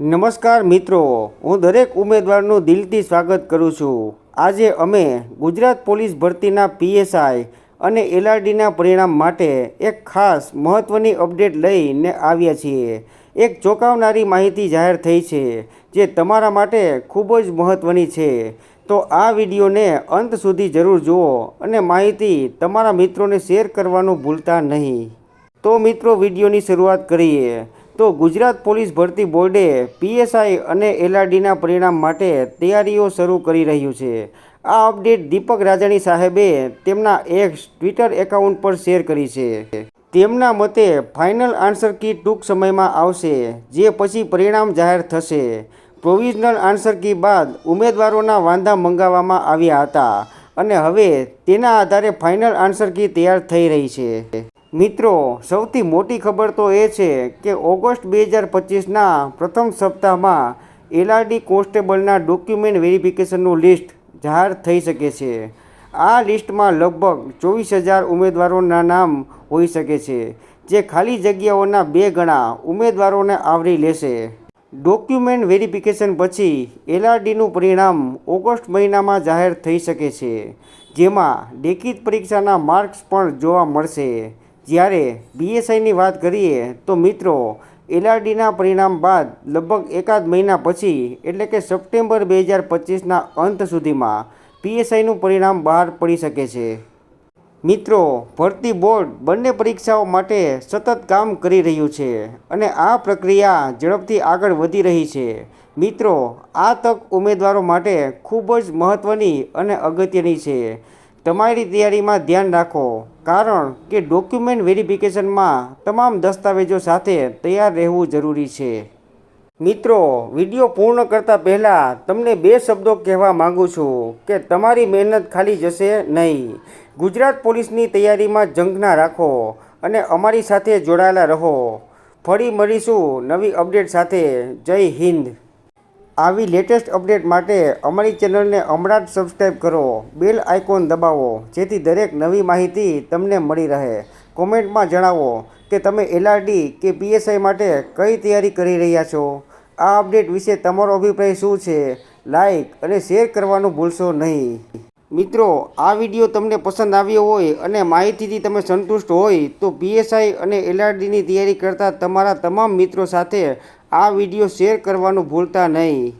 નમસ્કાર મિત્રો, હું દરેક ઉમેદવારનું દિલથી સ્વાગત કરું છું. આજે અમે ગુજરાત પોલીસ ભરતીના પીએસઆઈ અને એલઆરડીના પરિણામ માટે એક ખાસ મહત્ત્વની અપડેટ લઈને આવ્યા છીએ. એક ચોંકાવનારી માહિતી જાહેર થઈ છે, જે તમારા માટે ખૂબ જ મહત્ત્વની છે. તો આ વિડીયોને અંત સુધી જરૂર જુઓ અને માહિતી તમારા મિત્રોને શેર કરવાનું ભૂલતા નહીં. તો મિત્રો, વિડીયોની શરૂઆત કરીએ. તો ગુજરાત પોલીસ ભરતી બોર્ડે પીએસઆઈ અને એલઆરડીના પરિણામ માટે તૈયારીઓ શરૂ કરી રહ્યું છે. આ અપડેટ દીપક રાજાણી સાહેબે તેમના એક ટ્વિટર એકાઉન્ટ પર શેર કરી છે. તેમના મતે ફાઇનલ આન્સર કી ટૂંક સમયમાં આવશે, જે પછી પરિણામ જાહેર થશે. પ્રોવિઝનલ આન્સર કી બાદ ઉમેદવારોના વાંધા મંગાવવામાં આવ્યા હતા અને હવે તેના આધારે ફાઇનલ આન્સર કી તૈયાર થઈ રહી છે. મિત્રો, સૌથી મોટી ખબર તો એ છે કે ઓગસ્ટ બે હજાર પચીસના પ્રથમ સપ્તાહમાં એલઆરડી કોન્સ્ટેબલના ડોક્યુમેન્ટ વેરિફિકેશનનું લિસ્ટ જાહેર થઈ શકે છે. આ લિસ્ટમાં લગભગ ચોવીસ હજાર ઉમેદવારોના નામ હોઈ શકે છે, જે ખાલી જગ્યાઓના બે ગણા ઉમેદવારોને આવરી લેશે. ડોક્યુમેન્ટ વેરિફિકેશન પછી એલઆરડીનું પરિણામ ઓગસ્ટ મહિનામાં જાહેર થઈ શકે છે, જેમાં લેખિત પરીક્ષાના માર્ક્સ પણ જોવા મળશે. જ્યારે બીએસઆઈની વાત કરીએ, તો મિત્રો એલઆરડીના પરિણામ બાદ લગભગ એકાદ મહિના પછી, એટલે કે સપ્ટેમ્બર બે હજાર પચીસના અંત સુધીમાં પીએસઆઈનું પરિણામ બહાર પડી શકે છે. મિત્રો, ભરતી બોર્ડ બંને પરીક્ષાઓ માટે સતત કામ કરી રહ્યું છે અને આ પ્રક્રિયા ઝડપથી આગળ વધી રહી છે. મિત્રો, આ તક ઉમેદવારો માટે ખૂબ જ મહત્ત્વની અને અગત્યની છે. તમારી તૈયારીમાં ધ્યાન રાખો, કારણ કે ડોક્યુમેન્ટ વેરિફિકેશનમાં તમામ દસ્તાવેજો સાથે તૈયાર રહેવું જરૂરી છે. મિત્રો, વીડિયો પૂર્ણ કરતાં પહેલાં તમને બે શબ્દો કહેવા માગું છું કે તમારી મહેનત ખાલી જશે નહીં. ગુજરાત પોલીસની તૈયારીમાં જંગના રાખો અને અમારી સાથે જોડાયેલા રહો. ફરી મળીશું નવી અપડેટ સાથે. જય હિન્દ. આવી લેટેસ્ટ અપડેટ માટે અમારી ચેનલને હમણાં જ સબસ્ક્રાઈબ કરો. બેલ આઇકોન દબાવો, જેથી દરેક નવી માહિતી તમને મળી રહે. કોમેન્ટમાં જણાવો કે તમે એલઆરડી કે પીએસઆઈ માટે કઈ તૈયારી કરી રહ્યા છો? આ અપડેટ વિશે તમારો અભિપ્રાય શું છે? લાઇક અને શેર કરવાનું ભૂલશો નહીં. મિત્રો, આ વીડિયો તમને પસંદ આવ્યો હોય અને માહિતીથી તમે સંતુષ્ટ હોય, તો પીએસઆઈ અને એલઆરડીની તૈયારી કરતા તમારા તમામ મિત્રો સાથે આ વીડિયો શેર કરવાનું ભૂલતા નહીં.